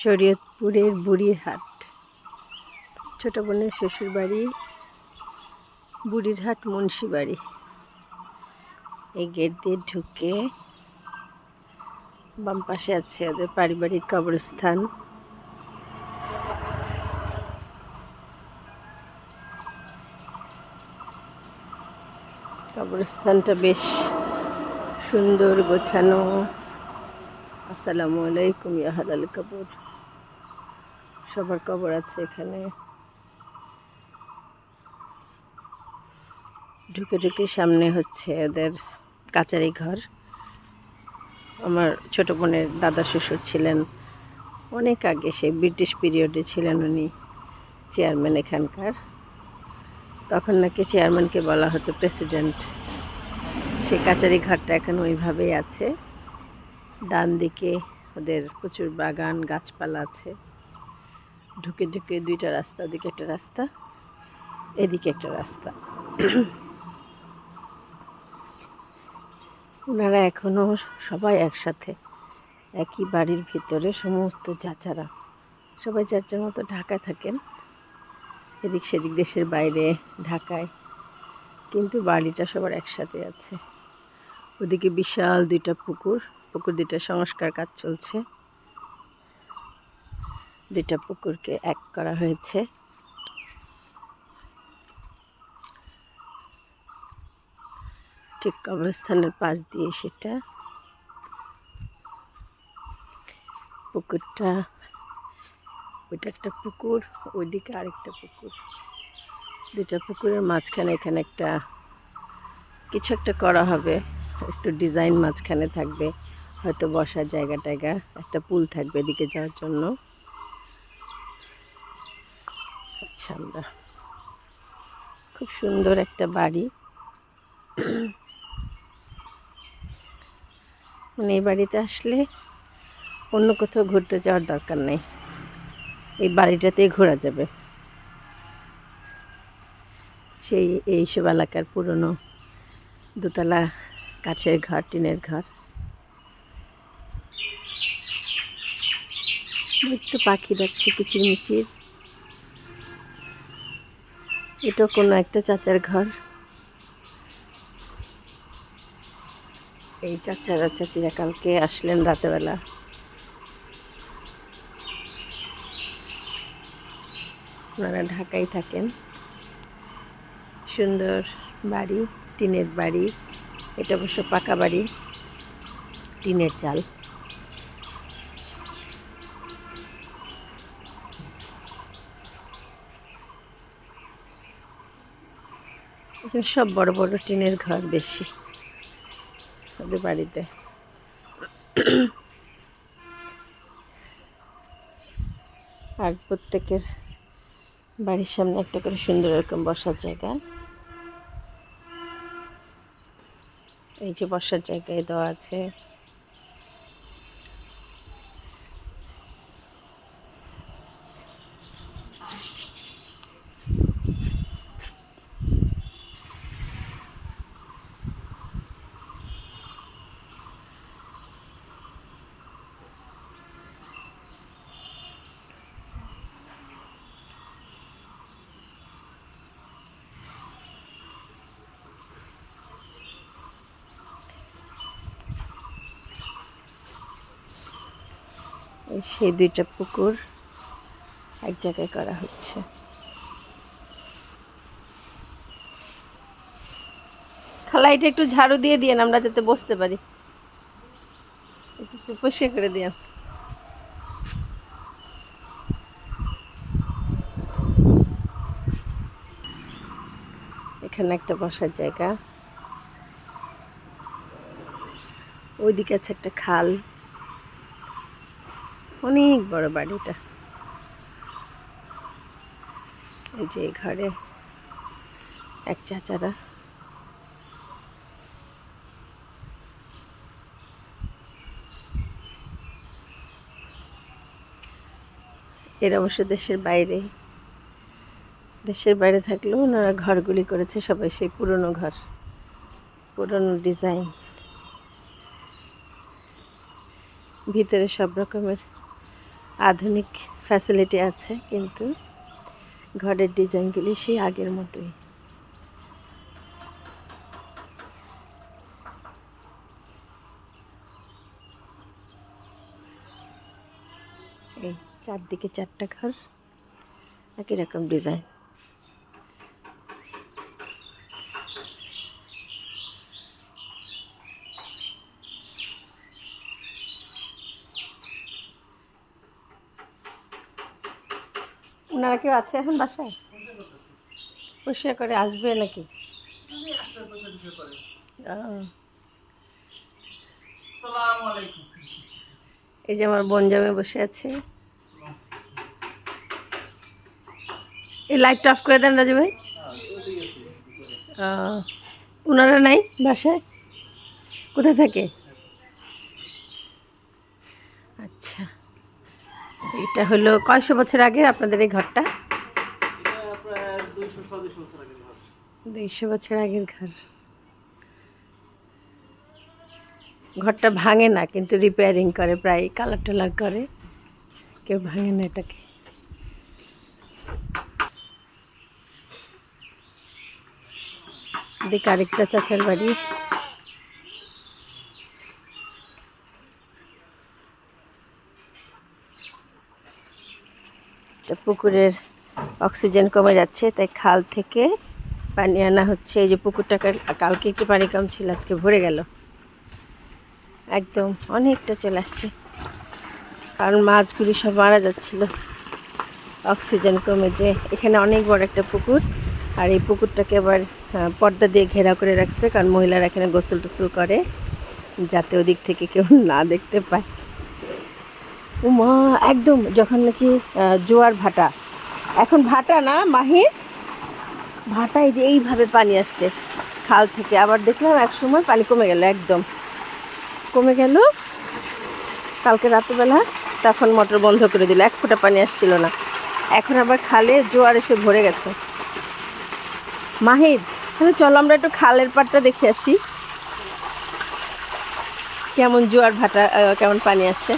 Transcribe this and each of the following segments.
শরীয়তপুরের বুড়ির হাট ছোট বোনের শ্বশুর বাড়ি বুড়ির হাট মুন্সি বাড়ি। এই গেট দিয়ে ঢুকে বাম পাশে আছে ওদের পারিবারিক কবরস্থান। কবরস্থানটা বেশ সুন্দর, গোছানো। আসসালামু আলাইকুম ইয়াহালাল কবর। সবার কবর আছে এখানে। ঢুকে ঢুকে সামনে হচ্ছে ওদের কাচারি ঘর। আমার ছোট বোনের দাদা শ্বশুর ছিলেন অনেক আগে, সে ব্রিটিশ পিরিয়ডে ছিলেন উনি চেয়ারম্যান এখানকার। তখন নাকি চেয়ারম্যানকে বলা হতো প্রেসিডেন্ট সেই কাচারি ঘরটা এখন ওইভাবেই আছে। ডান দিকে ওদের প্রচুর বাগান, গাছপালা আছে। ঢুকে ঢুকে দুইটা রাস্তা, ওদিকে একটা রাস্তা, এদিকে একটা রাস্তা। ওনারা এখনও সবাই একসাথে, একই বাড়ির ভিতরে সমস্ত চাচারা। সবাই যার মতো ঢাকায় থাকেন, এদিক সেদিক দেশের বাইরে, ঢাকায়। কিন্তু বাড়িটা সবার একসাথে আছে। ওদিকে বিশাল দুইটা পুকুর পুকুর দুইটা সংস্কার কাজ চলছে। দুইটা পুকুরকে এক করা হয়েছে। ঠিক কবরস্থানের পাশ দিয়ে সেটা। পুকুরটা, ওইটা একটা পুকুর, ওইদিকে আরেকটা পুকুর। দুটা পুকুরের মাঝখানে এখানে একটা, কিছু একটা করা হবে। একটু ডিজাইন মাঝখানে থাকবে। হয়তো বসার জায়গা টায়গা, একটা পুল থাকবে এদিকে যাওয়ার জন্য। আচ্ছা আমরা। খুব সুন্দর একটা বাড়ি। মানে এই বাড়িতে আসলে অন্য কোথাও ঘুরতে যাওয়ার দরকার নেই। এই বাড়িটাতেই ঘোরা যাবে। সেই এইসব এলাকার পুরনো দোতলা কাঠের ঘর, টিনের ঘর। একটু পাখি ডাকছে কিচিরমিচির এটা কোনো একটা চাচার ঘর। এই চাচারা চাচিরা কালকে আসলেন রাতেবেলা ওনারা ঢাকায় থাকেন। সুন্দর বাড়ি, টিনের বাড়ি। এটা অবশ্য পাকা বাড়ি, টিনের চাল। এখানে সব বড় বড় টিনের ঘর বেশি ওদের বাড়িতে। আর প্রত্যেকের বাড়ির সামনে একটা করে সুন্দর এরকম বসার জায়গা। এই যে বসার জায়গায় দেওয়া আছে। সেই দুইটা পুকুর এক জায়গায় করা হচ্ছে। খালা, এটা একটু ঝাড়ু দিয়ে দিয়েন, আমরা যাতে বসতে পারি। একটু পরিষ্কার করে দিয়েন। এখানে একটা বসার জায়গা। ওইদিকে আছে একটা খাল। অনেক বড় বাড়িটা। এই যে ঘরে এক চাচারা। এরা অবশ্য দেশের বাইরে। দেশের বাইরে থাকলেও ওনারা ঘরগুলি করেছে সবাই, সেই পুরনো ঘর, পুরনো ডিজাইন ভিতরে সব রকমের আধুনিক ফ্যাসিলিটি আছে, কিন্তু ঘরের ডিজাইনগুলি সেই আগের মতোই। এই চারদিকে চারটা ঘর, একই রকম ডিজাইন ওনারা কেউ আছে এখন বাসায়? পরিষ্কার করে আসবে নাকি? এই যে আমার বন জামে বসে আছে। এই লাইটটা অফ করে দেন রাজু ভাই। ওনারা নাই বাসায়? কোথায় থাকে? আচ্ছা। এটা হলো কয়শো বছর আগের আপনাদের এই ঘরটা? দুইশো বছর আগের ঘর। ঘরটা ভাঙে না, কিন্তু রিপেয়ারিং করে, প্রায় কালার টালার করে। কেউ ভাঙে না এটাকে। এদিকে আরেকটা চাচার বাড়ি। পুকুরের অক্সিজেন কমে যাচ্ছে, তাই খাল থেকে পানি আনা হচ্ছে। এই যে পুকুরটা কালকে একটু পানি কম ছিল, আজকে ভরে গেল। একদম অনেকটা চলে আসছে। কারণ মাছগুলি সব মারা যাচ্ছিল। অক্সিজেন কমে যে, এখানে অনেক বড় একটা পুকুর। আর এই পুকুরটাকে আবার পর্দা দিয়ে ঘেরা করে রাখছে, কারণ মহিলারা এখানে গোসল টোসল করে, যাতে ওদিক থেকে কেউ না দেখতে পায়। উমা, একদম যখন নাকি জোয়ার ভাটা। এখন ভাটা না মাহির ভাটায় যে এইভাবে পানি আসছে খাল থেকে। আবার দেখলাম এক সময় পানি কমে গেল, একদম। কমে গেল। কালকে রাত্রিবেলা তখন মোটর বন্ধ করে দিল, এক ফোঁটা পানি আসছিল না। এখন আবার খালে জোয়ার এসে ভরে গেছে। মাহিদ তাহলে চলো আমরা একটু খালের পাড়টা দেখে আসি। কেমন জোয়ার ভাটা কেমন পানি আসছে?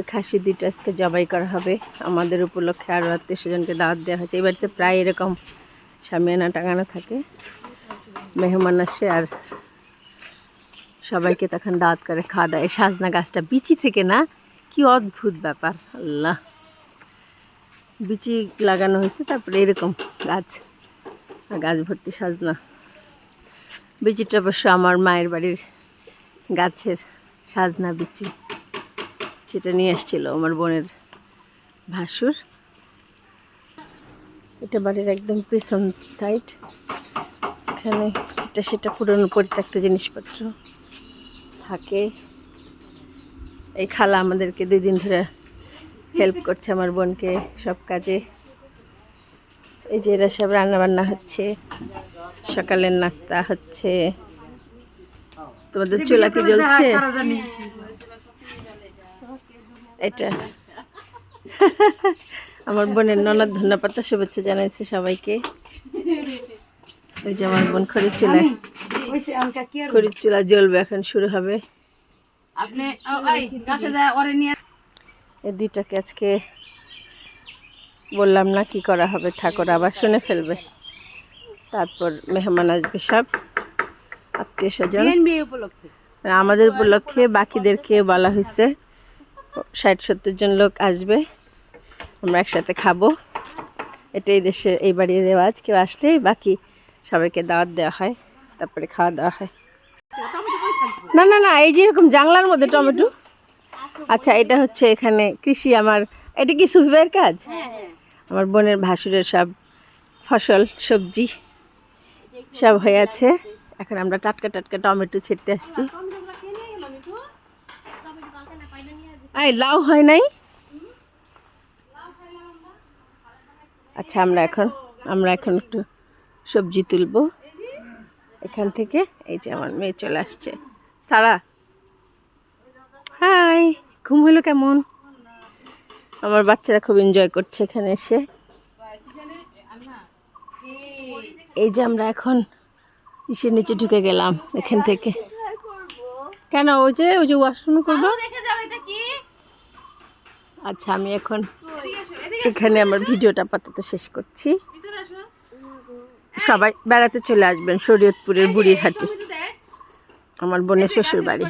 ওই খাসি দুইটা আজকে জবাই করা হবে। আমাদের উপলক্ষে আরও আত্মীয় স্বজনকে দাওয়াত দেওয়া হয়েছে। এই বাড়িতে প্রায় এরকম সামিয়ানা টাঙানো থাকে, মেহমান আসে আর সবাইকে তখন দাওয়াত করে খাওয়া দাওয়া। সাজনা গাছটা বিচি থেকে না, কি অদ্ভুত ব্যাপার, আল্লাহ। বিচি লাগানো হয়েছে, তারপরে এরকম গাছ আর গাছ ভর্তি সাজনা। বিচিটা অবশ্য আমার মায়ের বাড়ির গাছের সাজনা বিচি। সেটা নিয়ে আসছিল আমার বোনের ভাসুর। এটা বাড়ির একদম পেছন সাইড এখানে এটা সেটা পুরনো পরিত্যক্ত জিনিসপত্র থাকে। এই খালা আমাদেরকে দুই দিন ধরে হেল্প করছে আমার বোনকে সব কাজে। এই যে এরা সব রান্নাবান্না হচ্ছে সকালের নাস্তা হচ্ছে। তোমাদের চুলা কি জ্বলছে? এটা। আমার বোনের ননদ ধন্যপাতা শুভেচ্ছা জানাইছে সবাইকে। ওই যে আমার বোন খড়ির চুলায়। খড়ির চুলা জ্বলবে এখন শুরু হবে। এই দুইটাকে আজকে বললাম না কি করা হবে ঠাকুর আবার শুনে ফেলবে। তারপর মেহমান আসবে সব আত্মীয় স্বজন। আমাদের উপলক্ষে বাকিদেরকে বলা হয়েছে ষাট সত্তর জন লোক আসবে। আমরা একসাথে খাব। এটাই দেশের এই বাড়ির রেওয়াজ। কেউ আসলেই বাকি সবাইকে দাওয়াত দেওয়া হয় তারপরে খাওয়া দাওয়া হয়। না না না এই যে এরকম জানলার মধ্যে টমেটো। আচ্ছা এটা হচ্ছে এখানে কৃষি আমার এটা কি সুফিবাইয়ের কাজ? আমার বোনের ভাসুরের সব ফসল সবজি সব হয়ে আছে। এখন আমরা টাটকা টাটকা টমেটো ছিটতে আসছি। এই লাউ হয় নাই? আচ্ছা আমরা এখন আমরা এখন একটু সবজি তুলবো। এখান থেকে, এই যে আমার মেয়ে চলে আসছে। সারা। হাই, ঘুম হলো কেমন? আমার বাচ্চারা খুব এনজয় করছে এখানে এসে। এই যে আমরা এখন ইসের নিচে ঢুকে গেলাম, এখান থেকে। কেন, ওই যে ওই যে ওয়াশরুমে করব? আচ্ছা আমি এখন এখানে আমার ভিডিওটা আপাতত শেষ করছি। সবাই বেড়াতে চলে আসবেন শরীয়তপুরের বুড়ির হাটে আমার বোনের শ্বশুর বাড়ি